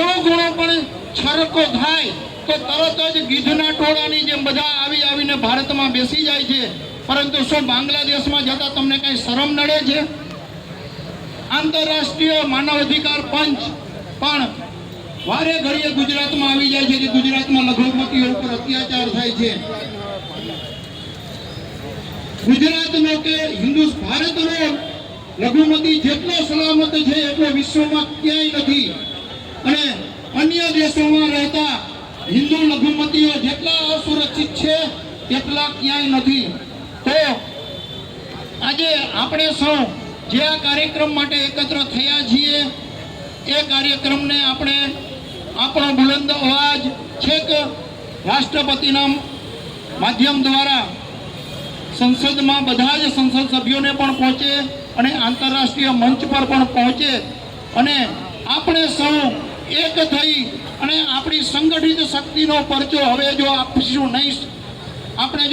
થોડો ઘણો પણ છરકો થાય તો તરત જ ગીધના ટોળાની જેમ બધા આવી આવીને ભારતમાં બેસી જાય છે. પરંતુ શું બાંગ્લાદેશમાં જતા તમને કઈ શરમ નડે છે? આંતરરાષ્ટ્રીય માનવ અધિકાર પંચ પણ વારે ઘડીએ ગુજરાતમાં આવી જાય છે કે ગુજરાતમાં લઘુમતીઓ ઉપર અત્યાચાર થાય છે. ગુજરાતનો કે હિન્દુ ભારતનો લઘુમતી જેટલો સલામત છે એટલો વિશ્વમાં ક્યાંય નથી. અને અન્ય દેશોમાં રહેતા હિન્દુ લઘુમતીઓ જેટલા અસુરક્ષિત છે, તેટલા ક્યાંય નથી. તો આજે આપણે સૌ જે આ કાર્યક્રમ માટે એકત્ર થયા છીએ, એ કાર્યક્રમને આપણે આપણો બુલંદ અવાજ છેક રાષ્ટ્રપતિના માધ્યમ દ્વારા સંસદમાં બધા જ સંસદ સભ્યોને પણ પહોંચે અને આંતરરાષ્ટ્રીય મંચ પર પણ પહોંચે. અને આપણે સૌ એક થઈ અને આપણી સંગઠિત શક્તિનો પરચો હવે જો આપશું